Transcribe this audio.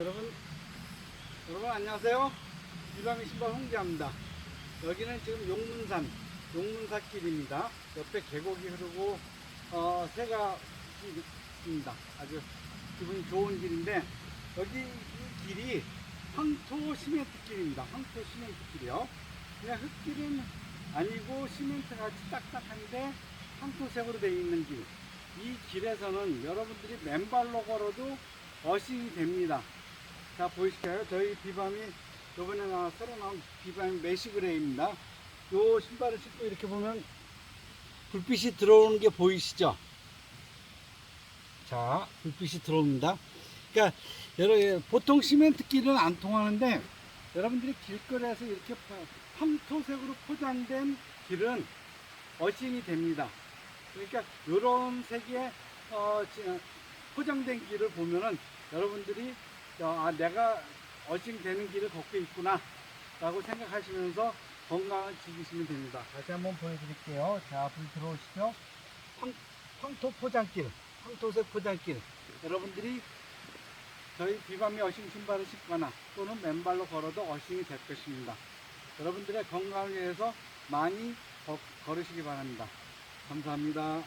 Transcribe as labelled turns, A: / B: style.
A: 여러분, 여러분 안녕하세요. 유감의 신발 홍지합니다. 여기는 지금 용문산, 용문사길입니다. 옆에 계곡이 흐르고 어, 새가 있습니다. 아주 기분이 좋은 길인데 여기 이 길이 황토 시멘트 길입니다. 황토 시멘트 길이요. 그냥 흙길은 아니고 시멘트 같이 딱딱한데 황토색으로 되어 있는 길. 이 길에서는 여러분들이 맨발로 걸어도 어싱이 됩니다. 자 보이실까요? 저희 비밤이 요번에 나 새로 나온 비밤 메시그레이입니다. 요 신발을 신고 이렇게 보면 불빛이 들어오는 게 보이시죠? 자 불빛이 들어옵니다. 그러니까 여러 보통 시멘트 길은 안 통하는데 여러분들이 길거리에서 이렇게 황토색으로 포장된 길은 어신이 됩니다. 그러니까 이런 색의 어, 지- 포장된 길을 보면은 여러분들이 어, 아, 내가 어싱 되는 길을 걷고 있구나 라고 생각하시면서 건강을 즐기시면 됩니다. 다시 한번 보여드릴게요. 자, 불 들어오시죠? 황, 황토 포장길, 황토색 포장길. 여러분들이 저희 비밤이 어싱 신발을 신거나 또는 맨발로 걸어도 어싱이 될 것입니다. 여러분들의 건강을 위해서 많이 거- 걸으시기 바랍니다. 감사합니다.